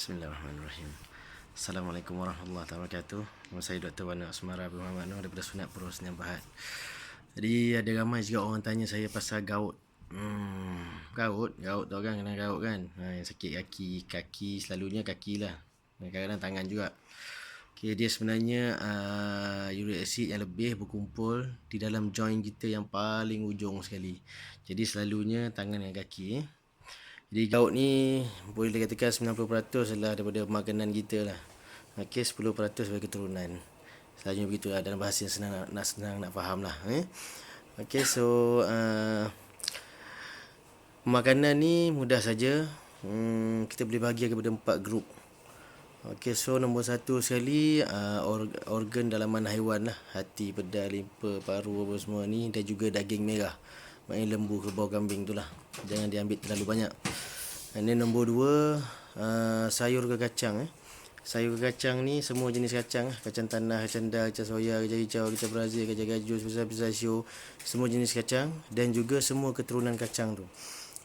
Bismillahirrahmanirrahim. Assalamualaikum warahmatullahi wabarakatuh. Nama saya Dr. Wana Asmara bin Muhammad Nur daripada Sunat Perus Senyap Bahad. Jadi ada ramai juga orang tanya saya pasal gaut. Hmm, gaut, gaut tau kan kena gaut kan. Ha, yang sakit kaki, kaki selalunya kaki lah. Kadang-kadang tangan juga. Okay, dia sebenarnya uh, uric acid yang lebih berkumpul di dalam joint kita yang paling ujung sekali. Jadi selalunya tangan dan kaki. Eh. Jadi gaut ni boleh dikatakan 90% adalah daripada makanan kita lah. Okey, 10% sebagai keturunan. Selalunya begitu lah dalam bahasa yang senang nak, senang nak faham lah. Eh? Okey, so uh, makanan ni mudah saja. Hmm, kita boleh bagi kepada empat grup. Okey, so nombor satu sekali uh, organ dalaman haiwan lah. Hati, pedal, limpa, paru apa semua ni dan juga daging merah. Maknanya lembu, kerbau, kambing tu lah. Jangan diambil terlalu banyak. Ini nombor dua uh, sayur ke kacang eh. Sayur ke kacang ni semua jenis kacang eh. Kacang tanah, kacang dal, kacang soya, kacang hijau, kacang brazil, kacang gajus, pisang pistasio Semua jenis kacang dan juga semua keturunan kacang tu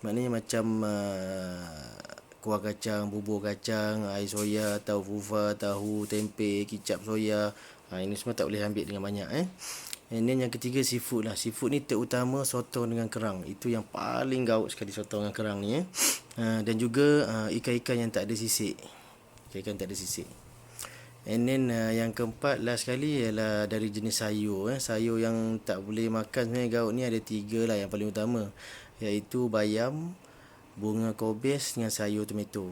Maknanya macam uh, kuah kacang, bubur kacang, air soya, tahu fufa, tahu, tempe, kicap soya ha, Ini semua tak boleh ambil dengan banyak eh And then yang ketiga seafood lah. Seafood ni terutama sotong dengan kerang. Itu yang paling gaut sekali sotong dengan kerang ni eh. Uh, dan juga uh, ikan-ikan yang tak ada sisik. Ikan-ikan tak ada sisik. And then uh, yang keempat last sekali ialah dari jenis sayur. Eh. Sayur yang tak boleh makan sebenarnya gaut ni ada tiga lah yang paling utama. Iaitu bayam, bunga kobes dengan sayur tomato.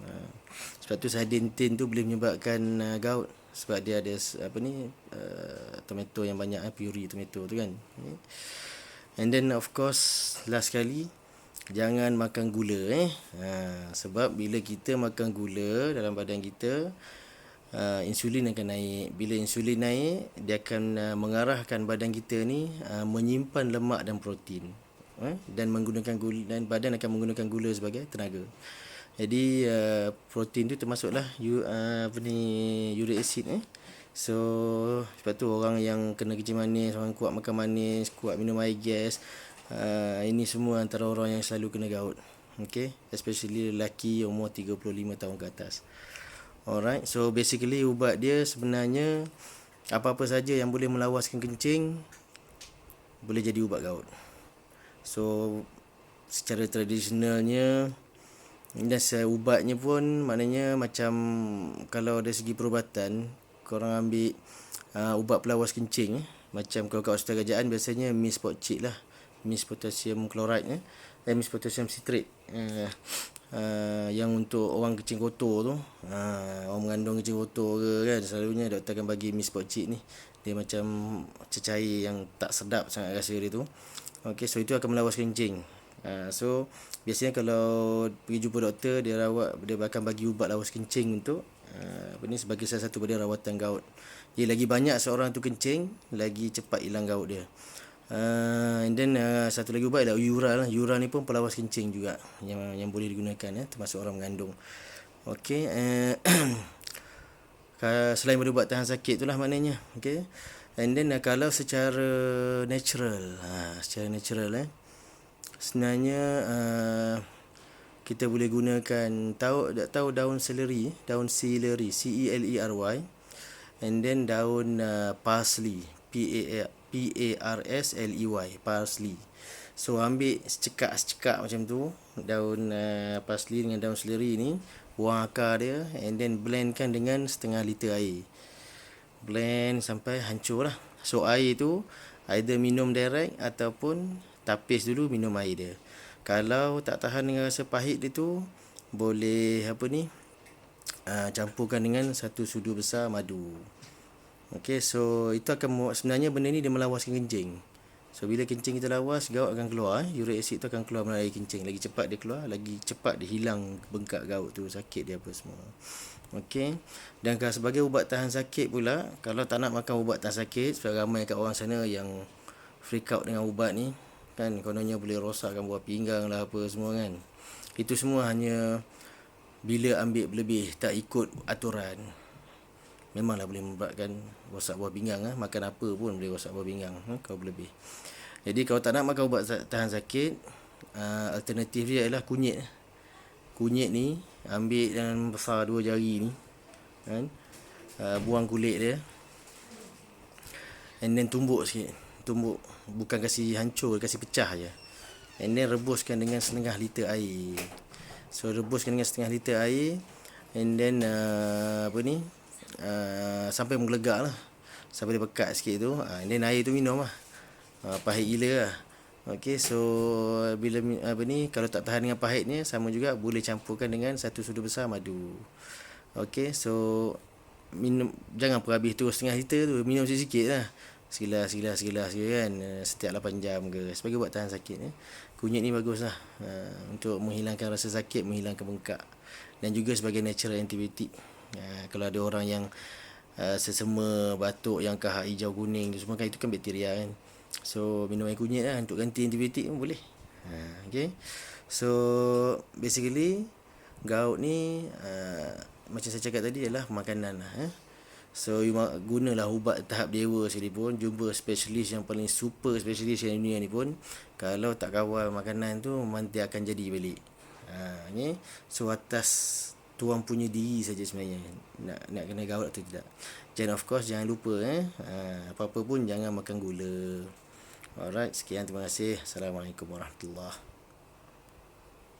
Uh, sebab tu sardin tin tu boleh menyebabkan uh, gaut sebab dia ada apa ni uh, tomato yang banyak eh, puri tomato tu kan. And then of course last sekali jangan makan gula eh. Ha, sebab bila kita makan gula dalam badan kita uh, insulin akan naik. Bila insulin naik dia akan uh, mengarahkan badan kita ni uh, menyimpan lemak dan protein eh? dan menggunakan gula dan badan akan menggunakan gula sebagai tenaga jadi uh, protein tu termasuklah you, uh, apa ni uric acid eh. So sebab tu orang yang kena kecil manis, orang kuat makan manis, kuat minum air gas, uh, ini semua antara orang yang selalu kena gout. Okay, especially lelaki umur 35 tahun ke atas. Alright, so basically ubat dia sebenarnya apa-apa saja yang boleh melawaskan kencing boleh jadi ubat gout. So secara tradisionalnya dan saya ubatnya pun maknanya macam kalau dari segi perubatan korang ambil uh, ubat pelawas kencing eh. macam kalau kat hospital kerajaan biasanya mis potchit lah. Mis potassium chloride eh, eh mis potassium citrate uh, uh, yang untuk orang kencing kotor tu. Uh, orang mengandung kencing kotor ke kan selalunya doktor akan bagi mis potchit ni. Dia macam cecair yang tak sedap sangat rasa dia tu. Okay, so itu akan melawas kencing Ha, so biasanya kalau pergi jumpa doktor dia rawat dia akan bagi ubat lawas kencing untuk uh, apa ni sebagai salah satu pada rawatan gout. Jadi lagi banyak seorang tu kencing lagi cepat hilang gout dia. Uh, and then uh, satu lagi ubat adalah Ura lah. Ura ni pun pelawas kencing juga yang yang boleh digunakan ya termasuk orang mengandung. Okey uh, selain boleh buat tahan sakit itulah maknanya. Okey. And then uh, kalau secara natural, ha, secara natural eh sebenarnya uh, kita boleh gunakan tahu tak tahu daun seleri daun seleri C E L E R Y and then daun uh, parsley P A P A R S L E Y parsley. So ambil secekak-secekak macam tu daun uh, parsley dengan daun seleri ni buang akar dia and then blendkan dengan setengah liter air. Blend sampai hancur lah so air tu either minum direct ataupun tapis dulu minum air dia. Kalau tak tahan dengan rasa pahit dia tu boleh apa ni? Uh, campurkan dengan satu sudu besar madu. Okey, so itu akan sebenarnya benda ni dia melawaskan kencing. So bila kencing kita lawas, gaut akan keluar. Eh. Uric acid tu akan keluar melalui kencing. Lagi cepat dia keluar, lagi cepat dia hilang bengkak gaut tu, sakit dia apa semua. Okey. Dan kalau sebagai ubat tahan sakit pula, kalau tak nak makan ubat tahan sakit, sebab ramai kat orang sana yang freak out dengan ubat ni, kan kononnya boleh rosakkan buah pinggang lah apa semua kan. Itu semua hanya bila ambil berlebih tak ikut aturan memanglah boleh membuatkan rosak buah pinggang ah. Makan apa pun boleh rosak buah pinggang ha? kalau berlebih. Jadi kalau tak nak makan ubat tahan sakit. Uh, alternatif dia adalah kunyit. Kunyit ni ambil dengan besar dua jari ni kan. Uh, buang kulit dia. And then tumbuk sikit tumbuk bukan kasi hancur kasi pecah je. And then rebuskan dengan setengah liter air. So rebuskan dengan setengah liter air and then uh, apa ni uh, sampai menggelegak lah. Sampai dia pekat sikit tu. Uh, and then air tu minum lah. Uh, pahit gila lah. Okay, so bila apa ni kalau tak tahan dengan pahitnya sama juga boleh campurkan dengan satu sudu besar madu. Okay, so minum jangan pun habis tu setengah liter tu minum sikit-sikit lah. Segilas, segilas, segilas je kan setiap 8 jam ke sebagai buat tahan sakit ya. Kunyit ni bagus lah uh, untuk menghilangkan rasa sakit, menghilangkan bengkak dan juga sebagai natural antibiotik. Uh, kalau ada orang yang sesama batuk yang kahak hijau kuning tu semua kan itu kan bakteria kan. So minum air kunyit lah untuk ganti antibiotik pun boleh. Okay. So basically gout ni macam saya cakap tadi adalah makanan lah. Eh. So you gunalah ubat tahap dewa sekali pun jumpa specialist yang paling super specialist di dunia ni pun kalau tak kawal makanan tu nanti akan jadi balik. Ha, okay. So atas tuan punya diri saja sebenarnya nak nak kena gout atau tidak. Dan of course jangan lupa eh ha, apa-apa pun jangan makan gula. Alright, sekian terima kasih. Assalamualaikum warahmatullahi